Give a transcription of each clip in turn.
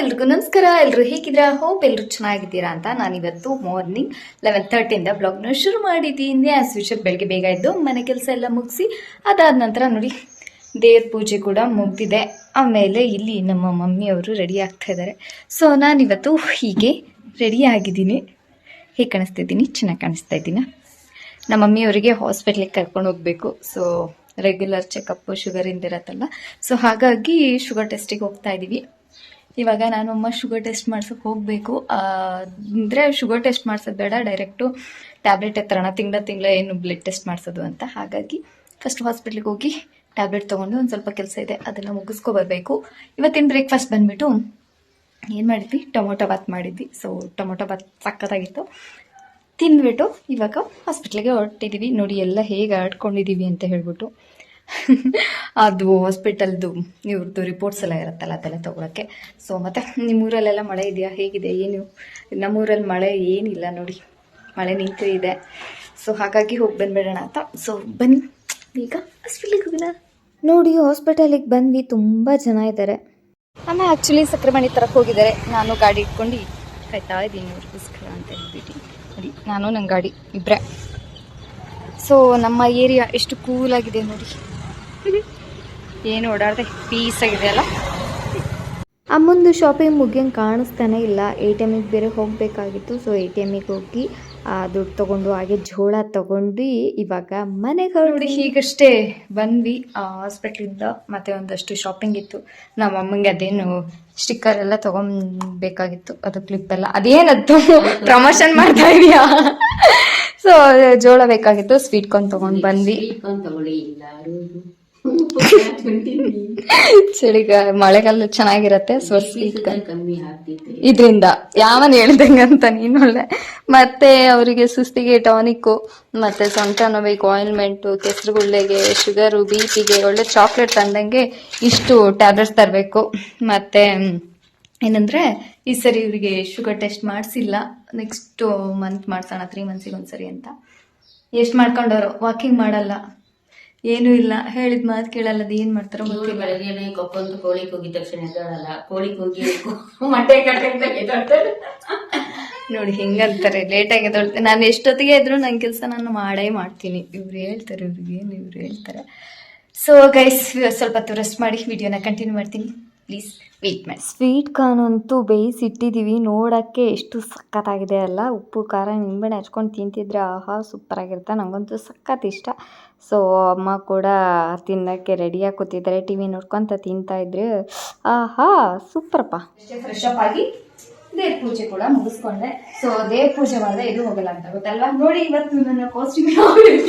ಎಲ್ರಿಗೂ ನಮಸ್ಕಾರ. ಎಲ್ಲರೂ ಹೇಗಿದ್ದೀರಾ? ಹೋಪ್ ಎಲ್ಲರೂ ಚೆನ್ನಾಗಿದ್ದೀರಾ ಅಂತ ನಾನಿವತ್ತು ಮಾರ್ನಿಂಗ್ ಲೆವೆನ್ ತರ್ಟಿಯಿಂದ ಬ್ಲಾಗ್ನ ಶುರು ಮಾಡಿದ್ದೀನಿ ಆ್ಯಸ್ ಯೂಶಲ್ ಬೆಳಗ್ಗೆ ಬೇಗ ಇದ್ದು ಮನೆ ಕೆಲಸ ಎಲ್ಲ ಮುಗಿಸಿ, ಅದಾದ ನಂತರ ನೋಡಿ ದೇವ್ರ ಪೂಜೆ ಕೂಡ ಮುಗ್ದಿದೆ. ಆಮೇಲೆ ಇಲ್ಲಿ ನಮ್ಮ ಮಮ್ಮಿಯವರು ರೆಡಿ ಆಗ್ತಾ ಇದ್ದಾರೆ. ಸೊ ನಾನಿವತ್ತು ಹೀಗೆ ರೆಡಿ ಆಗಿದ್ದೀನಿ. ಹೇಗೆ ಕಾಣಿಸ್ತಾ ಇದ್ದೀನಿ? ಚೆನ್ನಾಗಿ ಕಾಣಿಸ್ತಾ ಇದ್ದೀನ? ನಮ್ಮ ಮಮ್ಮಿಯವರಿಗೆ ಹಾಸ್ಪಿಟ್ಲಿಗೆ ಕರ್ಕೊಂಡು ಹೋಗಬೇಕು. ಸೊ ರೆಗ್ಯುಲರ್ ಚೆಕಪ್ಪು ಶುಗರ್ ಇರತ್ತಲ್ಲ. ಸೊ ಹಾಗಾಗಿ ಶುಗರ್ ಟೆಸ್ಟಿಗೆ ಹೋಗ್ತಾ ಇದ್ದೀವಿ ಇವಾಗ ನಾನು ಅಮ್ಮ ಶುಗರ್ ಟೆಸ್ಟ್ ಮಾಡ್ಸೋಕೆ ಹೋಗಬೇಕು. ಅಂದರೆ ಶುಗರ್ ಟೆಸ್ಟ್ ಮಾಡ್ಸೋದು ಬೇಡ ಡೈರೆಕ್ಟು ಟ್ಯಾಬ್ಲೆಟ್ ಎತ್ತರಣ, ತಿಂಗಳ ತಿಂಗಳ ಏನು ಬ್ಲಡ್ ಟೆಸ್ಟ್ ಮಾಡಿಸೋದು ಅಂತ. ಹಾಗಾಗಿ ಫಸ್ಟ್ ಹಾಸ್ಪಿಟ್ಲಿಗೆ ಹೋಗಿ ಟ್ಯಾಬ್ಲೆಟ್ ತೊಗೊಂಡು ಒಂದು ಸ್ವಲ್ಪ ಕೆಲಸ ಇದೆ, ಅದನ್ನು ಮುಗಿಸ್ಕೊ ಬರಬೇಕು. ಇವತ್ತಿನ ಬ್ರೇಕ್ಫಾಸ್ಟ್ ಬಂದುಬಿಟ್ಟು ಏನು ಮಾಡಿದ್ವಿ? ಟೊಮೊಟೊ ಬಾತ್ ಮಾಡಿದ್ವಿ. ಸೊ ಟೊಮೊಟೊ ಬಾತ್ ಸಕ್ಕತ್ತಾಗಿತ್ತು ತಿಂದ್ಬಿಟ್ಟು ಇವಾಗ ಹಾಸ್ಪಿಟ್ಲಿಗೆ ಹೊರಟಿದ್ದೀವಿ ನೋಡಿ, ಎಲ್ಲ ಹೇಗೆ ಆಡ್ಕೊಂಡಿದ್ದೀವಿ ಅಂತ ಹೇಳ್ಬಿಟ್ಟು. ಅದು ಹಾಸ್ಪಿಟಲ್ದು ಇವ್ರದ್ದು ರಿಪೋರ್ಟ್ಸ್ ಎಲ್ಲ ಇರುತ್ತಲ್ಲ ಅದೆಲ್ಲ ತೊಗೊಳಕ್ಕೆ. ಸೊ ಮತ್ತು ನಿಮ್ಮೂರಲ್ಲೆಲ್ಲ ಮಳೆ ಇದೆಯಾ? ಹೇಗಿದೆ? ಏನು? ನಮ್ಮೂರಲ್ಲಿ ಮಳೆ ಏನಿಲ್ಲ ನೋಡಿ. ಮಳೆ ನಿಂತು ಇದೆ. ಸೊ ಹಾಗಾಗಿ ಹೋಗಿ ಬಂದ್ಬಿಡೋಣ ಅಂತ. ಸೊ ಬನ್ನಿ. ಈಗ ಹಾಸ್ಪಿಟ್ಲಿಗೆ ಹೋಗೋಣ. ನೋಡಿ ಹಾಸ್ಪಿಟಲಿಗೆ ಬಂದ್ವಿ. ತುಂಬ ಜನ ಇದ್ದಾರೆ. ಆಮೇಲೆ ಆ್ಯಕ್ಚುಲಿ ಸಕ್ಕರೆಮಣಿ ತರಕ್ಕೆ ಹೋಗಿದ್ದಾರೆ. ನಾನು ಗಾಡಿ ಇಟ್ಕೊಂಡು ಕಾಯ್ತಾ ಇದ್ದೀನಿ ಅವ್ರಿಗೋಸ್ಕರ ಅಂತ ಹೇಳ್ಬಿಟ್ಟು. ನೋಡಿ, ನಾನು ನನ್ನ ಗಾಡಿ ಇಬ್ಬರೇ ಸೊ ನಮ್ಮ ಏರಿಯಾ ಎಷ್ಟು ಕೂಲಾಗಿದೆ ನೋಡಿ. ಏನು ಓಡಾಡದೆ? ಪೀಸ್ ಆಗಿದೆ ಅಲ್ಲ? ಅಮ್ಮಂದು ಶಾಪಿಂಗ್ ಮುಗಿಯಂಗೆ ಕಾಣಿಸ್ತಾನೆ ಇಲ್ಲ. ಎ ಟಿ ಎಮಿಗೆ ಬೇರೆ ಹೋಗಬೇಕಾಗಿತ್ತು. ಸೊ ಎ ಟಿ ಎಮಿಗೆ ಹೋಗಿ ಆ, ದುಡ್ಡು ತಗೊಂಡು ಹಾಗೆ ಜೋಳ ತಗೊಂಡು ಇವಾಗ ಮನೆಗೆ ನೋಡಿ ಹೀಗಷ್ಟೇ ಬಂದ್ವಿ. ಹಾಸ್ಪಿಟ್ಲಿಂದ ಮತ್ತೆ ಒಂದಷ್ಟು ಶಾಪಿಂಗ್ ಇತ್ತು. ನಮ್ಮ ಅಮ್ಮಂಗೆ ಅದೇನು ಸ್ಟಿಕ್ಕರ್ ಎಲ್ಲ ತಗೊಬೇಕಾಗಿತ್ತು ಅದು ಕ್ಲಿಪ್ ಎಲ್ಲ. ಅದೇನದ್ದು ಪ್ರಮೋಷನ್ ಮಾಡ್ತಾ ಇದೀಯಾ? ಸೊ ಜೋಳ ಬೇಕಾಗಿತ್ತು. ಸ್ವೀಟ್ ಕಾರ್ನ್ ತಗೊಂಡ್ ಬಂದ್ವಿ. ಇಟ್ಕೊಂಡ್ ತಗೊಳ್ಳಿ ಎಲ್ಲಾರು ಚಳಿಗ ಮಳೆಗಾಲ ಚೆನ್ನಾಗಿರತ್ತೆ ಕಮ್ಮಿ ಅಂತ ಇದರಿಂದ. ಯಾವನ್ ಹೇಳ್ದಂಗಂತ ನೀನು ಒಳ್ಳೆ. ಮತ್ತೆ ಅವರಿಗೆ ಸುಸ್ತಿಗೆ ಟಾನಿಕ್ ಮತ್ತೆ ಸೊಂಟ ನೋವಿಗೆ ಆಯಿಲ್ಮೆಂಟು ಕೆಸರುಗುಳ್ಳೆಗೆ ಶುಗರು ಬಿ ಪಿಗೆ ಒಳ್ಳೆ ಚಾಕ್ಲೇಟ್ ತಂದಂಗೆ ಇಷ್ಟು ಟ್ಯಾಬ್ಲೆಟ್ಸ್ ತರಬೇಕು. ಮತ್ತೆ ಏನಂದ್ರೆ ಈ ಸರಿ ಇವರಿಗೆ ಶುಗರ್ ಟೆಸ್ಟ್ ಮಾಡಿಸಿಲ್ಲ. ನೆಕ್ಸ್ಟ್ ಮಂತ್ ಮಾಡ್ಸೋಣ ತ್ರೀ ಮಂತ್ಸಿಗೆ ಒಂದ್ಸರಿ ಅಂತ. ಎಷ್ಟು ಮಾಡ್ಕೊಂಡವ್ರು? ವಾಕಿಂಗ್ ಮಾಡಲ್ಲ. ಏನೂ ಇಲ್ಲ. ಹೇಳಿದ ಮಾತು ಕೇಳಲ್ಲ ಅದು ಏನು ಮಾಡ್ತಾರೋ ಇವ್ರು ಗೊತ್ತಿಲ್ಲ. ಬೆಳಗ್ಗೆನೆ ಕೊಕ್ಕೊಂದು ಕೋಳಿ ಕೂಗಿದ ತಕ್ಷಣ ಎದ್ದಾಳಲ್ಲ. ಕೋಳಿ ಕೂಗಿ ಮೊಟ್ಟೆ ಕಟ್ಟಂತ ಎದ್ದಾಡ್ತಾರೆ ನೋಡಿ ಹಿಂಗಂತಾರೆ. ಲೇಟಾಗಿ ಎದ್ದೊಳ್ತೆ ನಾನು ಎಷ್ಟೊತ್ತಿಗೆ ಇದ್ರು ನನ್ನ ಕೆಲಸ ನಾನು ಮಾಡೇ ಮಾಡ್ತೀನಿ. ಇವ್ರು ಹೇಳ್ತಾರೆ ಇವ್ರಿಗೆ ಏನು ಇವ್ರು ಹೇಳ್ತಾರೆ. ಸೊ ಗೈಸ್ ಸ್ವಲ್ಪ ಹೊತ್ತು ರೆಸ್ಟ್ ಮಾಡಿ ವಿಡಿಯೋನ ಕಂಟಿನ್ಯೂ ಮಾಡ್ತೀನಿ. ಪ್ಲೀಸ್ ವೆಯ್ಟ್ ಮಾಡಿ ಸ್ವೀಟ್ ಕಾರ್ನ್ ಅಂತೂ ಬೇಯಿಸಿಟ್ಟಿದ್ದೀವಿ ನೋಡೋಕ್ಕೆ ಎಷ್ಟು ಸಖತ್ತಾಗಿದೆ ಅಲ್ಲ. ಉಪ್ಪು ಖಾರ ನಿಂಬೆಹಣ್ಣು ಹಚ್ಕೊಂಡು ತಿಂತಿದ್ರೆ ಆಹಾ ಸೂಪರ್ ಆಗಿರುತ್ತೆ. ನನಗಂತೂ ಸಖತ್ ಇಷ್ಟ. ಸೊ ಅಮ್ಮ ಕೂಡ ತಿನ್ನೋಕ್ಕೆ ರೆಡಿಯಾಗಿ ಕೂತಿದ್ದಾರೆ. ಟಿ ವಿ ನೋಡ್ಕೊತ ತಿಂತಾ ಇದ್ರೆ. ಆಹಾ ಸೂಪರಪ್ಪ ಫ್ರೆಶ್ ಅಪ್ ಆಗಿ ದೇವ್ರ ಪೂಜೆ ಕೂಡ ಮುಗಿಸ್ಕೊಂಡೆ ಸೊ ದೇವ್ರ ಪೂಜೆ ಮಾಡಿದ್ರೆ ಇದು ಹೋಗಲ್ಲ ಅಂತ ಗೊತ್ತಲ್ವಾ? ನೋಡಿ, ಇವತ್ತು ನನ್ನ ಕಾಸ್ಟ್ಯೂಮ್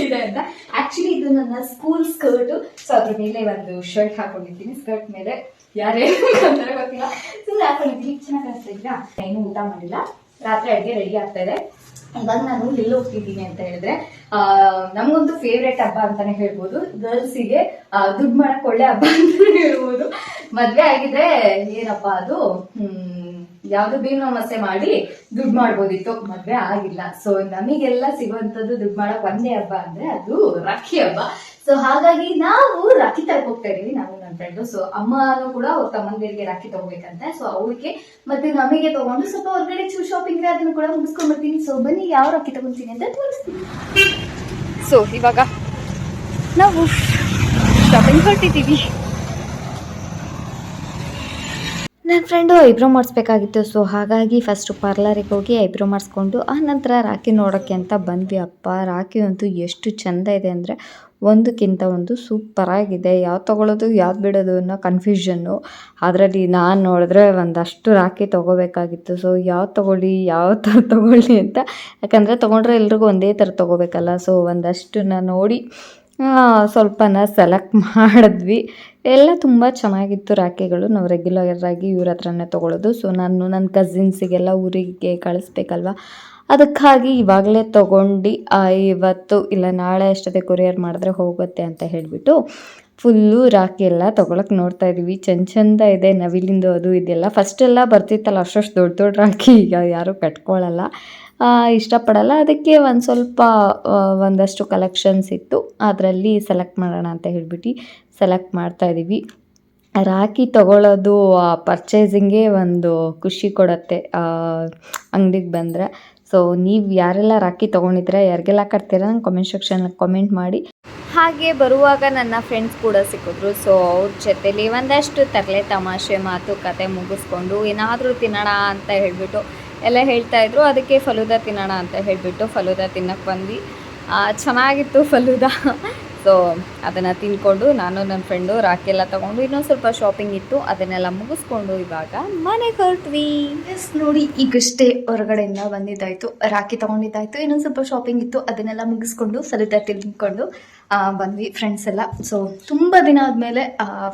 ಇದೆ ಅಂತ. ಆಕ್ಚುಲಿ ಇದು ನನ್ನ ಸ್ಕೂಲ್ ಸ್ಕರ್ಟ್ ಸೊ ಅದ್ರ ಮೇಲೆ ಒಂದು ಶರ್ಟ್ ಹಾಕೊಂಡಿದ್ದೀನಿ. ಸ್ಕರ್ಟ್ ಮೇಲೆ ಯಾರೇ ಗೊತ್ತಿಲ್ಲ. ಸುಮ್ಮನೆ ಹಾಕೊಂಡಿದ್ದೀನಿ. ಚೆನ್ನಾಗಿ ಕಾಣಿಸ್ತಾ ಏನು ಊಟ ಮಾಡಿಲ್ಲ. ರಾತ್ರಿ ಅಡುಗೆ ರೆಡಿ ಆಗ್ತಾ ಇದೆ. ಇವಾಗ ನಾನು ಎಲ್ಲಿ ಹೋಗ್ತಿದ್ದೀನಿ ಅಂತ ಹೇಳಿದ್ರೆ, ಆ, ನಮಗೊಂದು ಫೇವ್ರೆಟ್ ಹಬ್ಬ ಅಂತಾನೆ ಹೇಳ್ಬೋದು. ಗರ್ಲ್ಸಿಗೆ ದುಡ್ಡು ಮಾಡಕ್ ಒಳ್ಳೆ ಹಬ್ಬ ಅಂತಾನೆ ಹೇಳ್ಬೋದು. ಮದ್ವೆ ಆಗಿದ್ರೆ ಏನಪ್ಪ ಅದು ಯಾವ್ದು ಭೀಮನಮಸ್ಸೆ ಮಾಡಿ ದುಡ್ಡು ಮಾಡ್ಬೋದಿತ್ತು. ಮದ್ವೆ ಆಗಿಲ್ಲ. ಸೊ ನಮಿಗೆಲ್ಲ ಸಿಗುವಂತದ್ದು ದುಡ್ಡು ಮಾಡಕ್ ಒಂದೇ ಹಬ್ಬ ಅಂದ್ರೆ ಅದು ರಾಖಿ ಹಬ್ಬ. ಸೊ ಹಾಗಾಗಿ ನಾವು ರಾಖಿ ತರಕ್ ಹೋಗ್ತಾ ಇದೀವಿ ನಾವು ನನ್ನ ಫ್ರೆಂಡು ಸೊ ಅಮ್ಮನೂ ಕೂಡ ಅವ್ರ ತಮ್ಮಂದಿರಿಗೆ ರಾಖಿ ತಗೋಬೇಕಂತೆ. ಸೊ ಅವ್ರಿಗೆ ಮತ್ತೆ ನಮಗೆ ತಗೊಂಡು ಸ್ವಲ್ಪ ಹೊರಗಡೆ ಚೂ ಶಾಪಿಂಗ್ ಅದನ್ನು ಕೂಡ ಮುಗಿಸ್ಕೊಂಡ್ ಬರ್ತೀನಿ ಸೊ ಬನ್ನಿ, ಯಾವ ರಾಖಿ ತಗೊಂತೀನಿ ಅಂತ ತೋರಿಸ್ತೀನಿ. ಸೊ ಇವಾಗ ನಾವು ಶಾಪಿಂಗ್ ಹೊರಟಿದ್ದೀವಿ. ನನ್ನ ಫ್ರೆಂಡು ಐಬ್ರೋ ಮಾಡಿಸ್ಬೇಕಾಗಿತ್ತು. ಸೊ ಹಾಗಾಗಿ ಫಸ್ಟು ಪಾರ್ಲರಿಗೆ ಹೋಗಿ ಐಬ್ರೋ ಮಾಡಿಸ್ಕೊಂಡು, ಆ ನಂತರ ರಾಖಿ ನೋಡೋಕ್ಕೆ ಅಂತ ಬಂದ್ವಿ. ಅಪ್ಪ, ರಾಖಿ ಅಂತೂ ಎಷ್ಟು ಚೆಂದ ಇದೆ ಅಂದರೆ ಒಂದಕ್ಕಿಂತ ಒಂದು ಸೂಪರಾಗಿದೆ. ಯಾವ್ದು ತಗೊಳ್ಳೋದು ಯಾವ್ದು ಬಿಡೋದು ಅನ್ನೋ ಕನ್ಫ್ಯೂಷನ್ನು ಅದರಲ್ಲಿ ನಾನು ನೋಡಿದ್ರೆ ಒಂದಷ್ಟು ರಾಖಿ ತೊಗೋಬೇಕಾಗಿತ್ತು. ಸೊ ಯಾವ್ದು ತೊಗೊಳ್ಳಿ, ಯಾವ ಥರ ತೊಗೊಳ್ಳಿ ಅಂತ. ಯಾಕಂದರೆ ತೊಗೊಂಡ್ರೆ ಎಲ್ರಿಗೂ ಒಂದೇ ಥರ ತೊಗೋಬೇಕಲ್ಲ. ಸೊ ಒಂದಷ್ಟನ್ನ ನೋಡಿ ಸ್ವಲ್ಪನ ಸೆಲೆಕ್ಟ್ ಮಾಡಿದ್ವಿ. ಎಲ್ಲ ತುಂಬ ಚೆನ್ನಾಗಿತ್ತು ರಾಖಿಗಳು. ನಾವು ರೆಗ್ಯುಲರ್ ಆಗಿ ಇವ್ರ ಹತ್ರನೇ ತೊಗೊಳೋದು. ಸೊ ನಾನು ನನ್ನ ಕಸಿನ್ಸಿಗೆಲ್ಲ ಊರಿಗೆ ಕಳಿಸ್ಬೇಕಲ್ವ? ಅದಕ್ಕಾಗಿ ಇವಾಗಲೇ ತೊಗೊಂಡು ಇವತ್ತು ಇಲ್ಲ ನಾಳೆ ಅಷ್ಟೊತ್ತಿಗೆ ಕೊರಿಯರ್ ಮಾಡಿದ್ರೆ ಹೋಗುತ್ತೆ ಅಂತ ಹೇಳಿಬಿಟ್ಟು ಫುಲ್ಲು ರಾಕಿ ಎಲ್ಲ ತೊಗೊಳಕ್ಕೆ ನೋಡ್ತಾ ಇದ್ದೀವಿ ಚೆಂದ ಚೆಂದ ಇದೆ ನವಿಲಿಂದು ಅದು ಇದೆಲ್ಲ. ಫಸ್ಟೆಲ್ಲ ಬರ್ತಿತ್ತಲ್ಲ, ಅಷ್ಟಷ್ಟು ದೊಡ್ಡ ದೊಡ್ಡ ರಾಖಿ ಈಗ ಯಾರೂ ಕಟ್ಕೊಳ್ಳಲ್ಲ ಇಷ್ಟಪಡಲ್ಲ. ಅದಕ್ಕೆ ಒಂದು ಸ್ವಲ್ಪ ಒಂದಷ್ಟು ಕಲೆಕ್ಷನ್ಸ್ ಇತ್ತು. ಅದರಲ್ಲಿ ಸೆಲೆಕ್ಟ್ ಮಾಡೋಣ ಅಂತ ಹೇಳ್ಬಿಟ್ಟು ಸೆಲೆಕ್ಟ್ ಮಾಡ್ತಾ ಇದ್ದೀವಿ ರಾಖಿ ತಗೊಳ್ಳೋದು ಪರ್ಚೇಸಿಂಗೇ ಒಂದು ಖುಷಿ ಕೊಡುತ್ತೆ ಅಂಗಡಿಗೆ ಬಂದರೆ. ಸೊ ನೀವು ಯಾರೆಲ್ಲ ರಾಖಿ ತೊಗೊಂಡಿದ್ರೆ ಯಾರಿಗೆಲ್ಲ ಕಟ್ತೀರಾ ನಂಗೆ ಕಮೆಂಟ್ ಸೆಕ್ಷನಲ್ಲಿ ಕಮೆಂಟ್ ಮಾಡಿ. ಹಾಗೆ ಬರುವಾಗ ನನ್ನ ಫ್ರೆಂಡ್ಸ್ ಕೂಡ ಸಿಕ್ಕಿದ್ರು. ಸೊ ಅವ್ರ ಜೊತೆಲಿ ಒಂದಷ್ಟು ತರಲೆ ತಮಾಷೆ ಮಾತು ಕತೆ ಮುಗಿಸ್ಕೊಂಡು, ಏನಾದರೂ ತಿನ್ನೋಣ ಅಂತ ಹೇಳಿಬಿಟ್ಟು ಎಲ್ಲ ಹೇಳ್ತಾ ಇದ್ರು. ಅದಕ್ಕೆ ಫಲೂದ ತಿನ್ನೋಣ ಅಂತ ಹೇಳಿಬಿಟ್ಟು ಫಲೂದ ತಿನ್ನಕ್ಕೆ ಬಂದ್ವಿ. ಚೆನ್ನಾಗಿತ್ತು ಫಲೂದಾ. ಸೊ, ಅದನ್ನು ತಿನ್ಕೊಂಡು ನಾನು ನನ್ನ ಫ್ರೆಂಡು ರಾಕಿ ಎಲ್ಲ ತೊಗೊಂಡು ಇನ್ನೊಂದು ಸ್ವಲ್ಪ ಶಾಪಿಂಗ್ ಇತ್ತು, ಅದನ್ನೆಲ್ಲ ಮುಗಿಸ್ಕೊಂಡು ಇವಾಗ ಮನೆಗೆ ಹೊರಟ್ವಿ. ಎಸ್ ನೋಡಿ, ಈಗಷ್ಟೇ ಹೊರಗಡೆಯಿಂದ ಬಂದಿದ್ದಾಯಿತು, ರಾಖಿ ತೊಗೊಂಡಿದ್ದಾಯಿತು, ಇನ್ನೊಂದು ಸ್ವಲ್ಪ ಶಾಪಿಂಗ್ ಇತ್ತು, ಅದನ್ನೆಲ್ಲ ಮುಗಿಸ್ಕೊಂಡು ಸರಿದ ತಿನ್ಕೊಂಡು ಬಂದ್ವಿ ಫ್ರೆಂಡ್ಸ್ ಎಲ್ಲ. ಸೊ ತುಂಬ ದಿನ ಆದಮೇಲೆ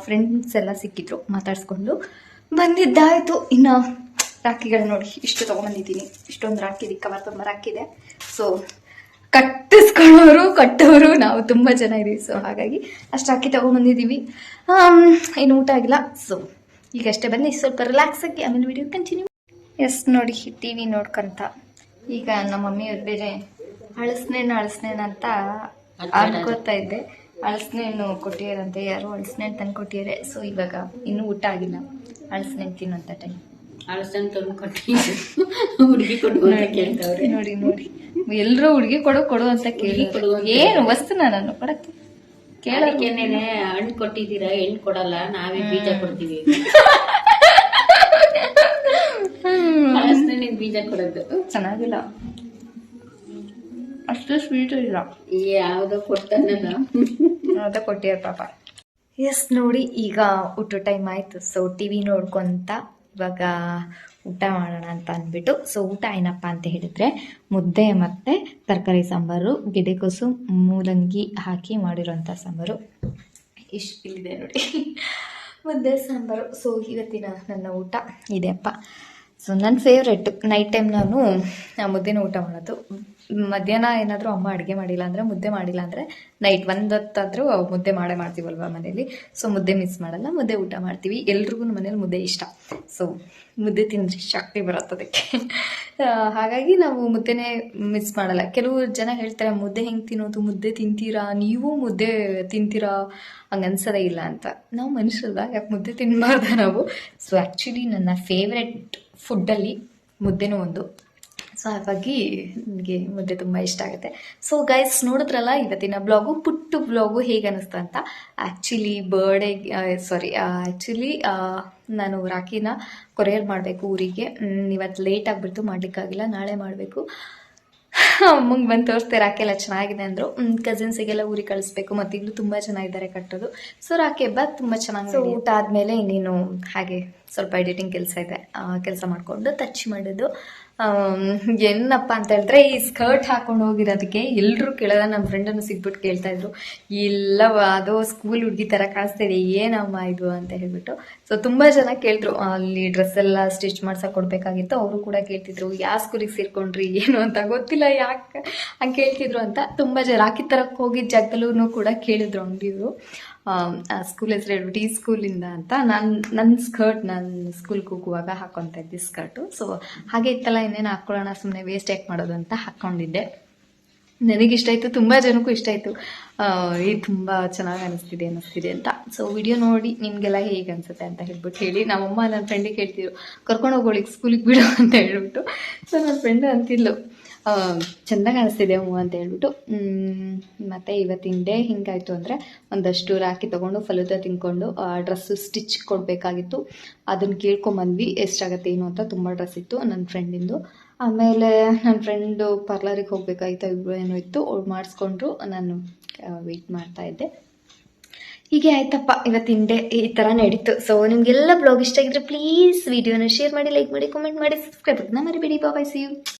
ಫ್ರೆಂಡ್ಸ್ ಎಲ್ಲ ಸಿಕ್ಕಿದ್ರು, ಮಾತಾಡಿಸ್ಕೊಂಡು ಬಂದಿದ್ದಾಯಿತು. ಇನ್ನು ರಾಖಿಗಳು ನೋಡಿ, ಇಷ್ಟು ತೊಗೊಂಬಂದಿದ್ದೀನಿ ಇಷ್ಟೊಂದು ರಾಕಿ ಕವರ್ ತುಂಬ ರಾಕಿದೆ ಸೊ ಕಟ್ಟಿಸ್ಕೊಳ್ಳೋರು ಕಟ್ಟೋರು ನಾವು ತುಂಬ ಜನ ಇದೀವಿ. ಸೊ ಹಾಗಾಗಿ ಅಷ್ಟು ಅಕ್ಕಿ ತಗೊಂಡ್ಬಂದಿದ್ದೀವಿ. ಏನು ಊಟ ಆಗಿಲ್ಲ. ಸೊ ಈಗಷ್ಟೇ ಬನ್ನಿ. ಸ್ವಲ್ಪ ರಿಲ್ಯಾಕ್ಸ್ ಆಗಿ ಆಮೇಲೆ ವಿಡಿಯೋ ಕಂಟಿನ್ಯೂ ಎಸ್ ನೋಡಿ ಟಿ ವಿ ನೋಡ್ಕೊಂತ. ಈಗ ನಮ್ಮ ಮಮ್ಮಿಯವ್ರು ಬೇರೆ ಹಳಸ್ನೇನು ಹಳಸ್ನೇನು ಅಂತ ಅನ್ಕೋತಾ ಇದ್ದೆ. ಹಳಸ್ನೇನು ಕೊಟ್ಟಿಯಾರಂತೆ? ಯಾರು ಹಳಸ್ನೇನು ತಂದು ಕೊಟ್ಟಿದ್ದಾರೆ ಸೊ ಇವಾಗ ಇನ್ನೂ ಊಟ ಆಗಿಲ್ಲ. ಹಳಸ್ನೇನು ತಿನ್ನೋಂಥ ಟೈಮ್ ಅಳಸನ್ ತಂದು ಕೊಟ್ಟಿ ಹುಡುಗಿ ಕೊಡು ಕೇಳ್ತಾವ್ರೆ. ನೋಡಿ ನೋಡಿ. ಎಲ್ಲರೂ ಹುಡುಗಿ ಕೊಡು ಕೊಡು ಅಂತ ಕೇಳಿ ಕೊಡು ಏನು ವಸ್ತುನ ನಾನು ಕೊಡಕ್ಕೆ? ಕೇಳೋಕೆ ಕೇಳೋಕೆನೆ ಹಣ್ಣು ಕೊಟ್ಟಿದ್ದೀರಾ ಹೆಣ್ಣು ಕೊಡಲ್ಲ ನಾವೇ ಬೀಜ ಕೊಡ್ತೀವಿ. ಅಳಸ್ನೇನೆ ಬೀಜ ಕೊಡೋದು. ಚೆನ್ನಾಗಿಲ್ಲ. ಅಷ್ಟು ಸ್ವೀಟ್ ಇಲ್ಲ. ಯಾವುದೋ ಕೊಡ್ತಾನೆ ಅದ ಕೊಟ್ಟಿಯಾರ ಪಾಪ. ಎಸ್ ನೋಡಿ ಈಗ ಊಟ ಟೈಮ್ ಆಯಿತು. ಸೊ ಟಿ ವಿ ನೋಡ್ಕೊತ ಇವಾಗ ಊಟ ಮಾಡೋಣ ಅಂತ ಅಂದ್ಬಿಟ್ಟು ಸೊ ಊಟ ಏನಪ್ಪ ಅಂತ ಹೇಳಿದ್ರೆ, ಮುದ್ದೆ ಮತ್ತು ತರಕಾರಿ ಸಾಂಬಾರು ಗೆಡೆಕೋಸು ಮೂಲಂಗಿ ಹಾಕಿ ಮಾಡಿರೋಂಥ ಸಾಂಬಾರು. ಇಷ್ಟು ಇಲ್ಲಿದೆ ನೋಡಿ. ಮುದ್ದೆ, ಸಾಂಬಾರು. ಸೊ ಇವತ್ತಿನ ನನ್ನ ಊಟ ಇದೆಯಪ್ಪ ಸೊ ನನ್ನ ಫೇವ್ರೆಟ್ ನೈಟ್ ಟೈಮ್ ನಾನು ಮುದ್ದೆನ ಊಟ ಮಾಡೋದು. ಮಧ್ಯಾಹ್ನ ಏನಾದರೂ ಅಮ್ಮ ಅಡುಗೆ ಮಾಡಿಲ್ಲ ಅಂದರೆ, ಮುದ್ದೆ ಮಾಡಿಲ್ಲ ಅಂದರೆ ನೈಟ್ ಒಂದು ಮುದ್ದೆ ಮಾಡೇ ಮಾಡ್ತೀವಲ್ವ ಮನೇಲಿ? ಸೊ ಮುದ್ದೆ ಮಿಸ್ ಮಾಡಲ್ಲ, ಮುದ್ದೆ ಊಟ ಮಾಡ್ತೀವಿ. ಎಲ್ರಿಗೂ ಮನೇಲಿ ಮುದ್ದೆ ಇಷ್ಟ. ಸೊ ಮುದ್ದೆ ತಿಂದರೆ ಶಕ್ತಿ ಬರುತ್ತೆ ಅದಕ್ಕೆ. ಹಾಗಾಗಿ ನಾವು ಮುದ್ದೆನೇ ಮಿಸ್ ಮಾಡಲ್ಲ. ಕೆಲವು ಜನ ಹೇಳ್ತಾರೆ, ಮುದ್ದೆ ಹೆಂಗೆ ತಿನ್ನೋದು? ಮುದ್ದೆ ತಿಂತೀರಾ? ನೀವು ಮುದ್ದೆ ತಿಂತೀರಾ? ಹಂಗೆ ಅನ್ಸೋದೇ ಇಲ್ಲ ಅಂತ. ನಾವು ಮನುಷ್ಯರಲ್ಲ, ಯಾಕೆ ಮುದ್ದೆ ತಿನ್ನಬಾರ್ದ ನಾವು? ಸೊ ಆ್ಯಕ್ಚುಲಿ ನನ್ನ ಫೇವ್ರೆಟ್ ಫುಡ್ಡಲ್ಲಿ ಮುದ್ದೆನೂ ಒಂದು. ಸೊ ಹಾಗಾಗಿ ನನಗೆ ಮುದ್ದೆ ತುಂಬ ಇಷ್ಟ ಆಗುತ್ತೆ. ಸೊ ಗೈಸ್ ನೋಡಿದ್ರಲ್ಲ ಇವತ್ತಿನ ಬ್ಲಾಗು ಪುಟ್ಟು ಬ್ಲಾಗು ಹೇಗೆ ಅನ್ನಿಸ್ತಾ ಅಂತ? ಆ್ಯಕ್ಚುಲಿ ಬರ್ಡೇ ಸಾರಿ ಆ್ಯಕ್ಚುಲಿ ನಾನು ರಾಖಿನ ಕೊರಿಯರ್ ಮಾಡಬೇಕು ಊರಿಗೆ. ಇವತ್ತು ಲೇಟ್ ಆಗಿಬಿಡ್ತು ಮಾಡಲಿಕ್ಕಾಗಿಲ್ಲ ನಾಳೆ ಮಾಡಬೇಕು. ಅಮ್ಮಂಗೆ ಬಂದು ತೋರಿಸ್ತೆ ರಾಖಿ ಎಲ್ಲ ಚೆನ್ನಾಗಿದೆ ಅಂದರು. ಕಸಿನ್ಸಿಗೆಲ್ಲ ಊರಿಗೆ ಕಳಿಸ್ಬೇಕು ಮತ್ತು ಈಗಲೂ ತುಂಬ ಜನ ಇದ್ದಾರೆ ಕಟ್ಟೋದು. ಸೊ ರಾಖಿ ಹಬ್ಬ ತುಂಬ ಚೆನ್ನಾಗಿ ಸೊ ಊಟ ಆದಮೇಲೆ ಇನ್ನೇನು ಹಾಗೆ ಸ್ವಲ್ಪ ಎಡಿಟಿಂಗ್ ಕೆಲಸ ಇದೆ ಕೆಲಸ ಮಾಡಿಕೊಂಡು ತಚ್ಚಿ ಮಾಡೋದು ಏನಪ್ಪ ಅಂತ ಹೇಳಿದ್ರೆ ಈ ಸ್ಕರ್ಟ್ ಹಾಕೊಂಡು ಹೋಗಿರೋದಕ್ಕೆ ಎಲ್ಲರೂ ಕೇಳೋದ? ನಮ್ಮ ಫ್ರೆಂಡನ್ನು ಸಿಗ್ಬಿಟ್ಟು ಕೇಳ್ತಾ ಇದ್ರು. ಇಲ್ಲ ಅದು ಸ್ಕೂಲ್ ಹುಡುಗಿ ಥರ ಕಾಣಿಸ್ತಾ ಇದೆ. ಏನಮ್ಮ ಇದು ಅಂತ ಹೇಳ್ಬಿಟ್ಟು. ಸೊ ತುಂಬ ಜನ ಕೇಳಿದ್ರು, ಅಲ್ಲಿ ಡ್ರೆಸ್ ಎಲ್ಲ ಸ್ಟಿಚ್ ಮಾಡ್ಸಕ್ಕೆ ಕೊಡಬೇಕಾಗಿತ್ತು. ಅವರು ಕೂಡ ಕೇಳ್ತಿದ್ರು ಯಾವ ಸ್ಕೂಲಿಗೆ ಸೇರ್ಕೊಂಡ್ರಿ, ಏನು ಅಂತ ಗೊತ್ತಿಲ್ಲ, ಯಾಕೆ ಹಂಗೆ ಕೇಳ್ತಿದ್ರು ಅಂತ. ತುಂಬ ಜನ ರಾಕಿ ಥರಕ್ಕೆ ಹೋಗಿದ್ದ ಜಾಗದಲ್ಲೂ ಕೂಡ ಕೇಳಿದ್ರು ಅಂಗಡಿಯವರು. ಸ್ಕೂಲ್ ಹೆಸರು ಹೇಳ್ಬಿಟ್ಟು ಈ ಸ್ಕೂಲಿಂದ ಅಂತ ನಾನು ನನ್ನ ಸ್ಕರ್ಟ್ ನನ್ನ ಸ್ಕೂಲ್ಗೆ ಹೋಗುವಾಗ ಹಾಕ್ಕೊತಾ ಇದ್ದೆ ಸ್ಕರ್ಟು ಸೊ ಹಾಗೆ ಇತ್ತಲ್ಲ, ಇನ್ನೇನು ಹಾಕ್ಕೊಳ್ಳೋಣ ಸುಮ್ಮನೆ ವೇಸ್ಟ್ ಯಾಕೆ ಮಾಡೋದು ಅಂತ ಹಾಕ್ಕೊಂಡಿದ್ದೆ. ನನಗಿಷ್ಟ ಆಯಿತು, ತುಂಬ ಜನಕ್ಕೂ ಇಷ್ಟ ಆಯಿತು. ಇದು ತುಂಬ ಚೆನ್ನಾಗಿ ಅನಿಸ್ತಿದೆ ಅನಿಸ್ತಿದೆ ಅಂತ. ಸೊ ವಿಡಿಯೋ ನೋಡಿ ನಿಮಗೆಲ್ಲ ಹೇಗೆ ಅನಿಸುತ್ತೆ ಅಂತ ಹೇಳ್ಬಿಟ್ಟು ಹೇಳಿ. ನಮ್ಮಮ್ಮ ನನ್ನ ಫ್ರೆಂಡಿಗೆ ಹೇಳ್ತಿದ್ರು ಕರ್ಕೊಂಡು ಹೋಗೋಳಿಗೆ ಸ್ಕೂಲಿಗೆ ಬಿಡು ಅಂತ ಹೇಳ್ಬಿಟ್ಟು. ಸೊ ನನ್ನ ಫ್ರೆಂಡ್ ಅಂತಿದ್ಲು ಚೆಂದಾಗಿ ಅನಿಸ್ತಿದೆ ಹೂ ಅಂತ ಹೇಳ್ಬಿಟ್ಟು. ಮತ್ತು ಮತ್ತೆ ಇವತ್ತಿನ ಡೇ ಹಿಂಗಾಯಿತು ಅಂದರೆ, ಒಂದಷ್ಟು ರಾಕಿ ತೊಗೊಂಡು ಫಲೂದ ತಿನ್ಕೊಂಡು ಡ್ರೆಸ್ಸು ಸ್ಟಿಚ್ ಕೊಡಬೇಕಾಗಿತ್ತು. ಅದನ್ನು ಕೇಳ್ಕೊಂಬಂದ್ವಿ, ಎಷ್ಟಾಗತ್ತೆ, ಏನು ಅಂತ ತುಂಬ ಡ್ರೆಸ್ ಇತ್ತು ನನ್ನ ಫ್ರೆಂಡಿಂದು ಆಮೇಲೆ ನನ್ನ ಫ್ರೆಂಡು ಪಾರ್ಲರಿಗೆ ಹೋಗಬೇಕಾಗಿತ್ತು ಇಬ್ಬರು ಏನೋ ಇತ್ತು ಅವ್ರು ಮಾಡಿಸ್ಕೊಂಡ್ರು. ನಾನು ವೆಯ್ಟ್ ಮಾಡ್ತಾ ಇದ್ದೆ. ಹೀಗೆ ಆಯ್ತಪ್ಪ, ಇವತ್ತಿನ ಡೇ ಈ ಥರ ನಡೀತು. ಸೊ ನಿಮಗೆಲ್ಲ ಬ್ಲಾಗ್ ಇಷ್ಟ ಆಗಿದ್ರೆ ಪ್ಲೀಸ್ ವಿಡಿಯೋನ ಶೇರ್ ಮಾಡಿ ಲೈಕ್ ಮಾಡಿ ಕಮೆಂಟ್ ಮಾಡಿ ಸಬ್ಸ್ಕ್ರೈಬ್ ಮಾಡೋದನ್ನ ಮರಿಬೇಡಿ ಬಾಯ್ ಸಿ ಯು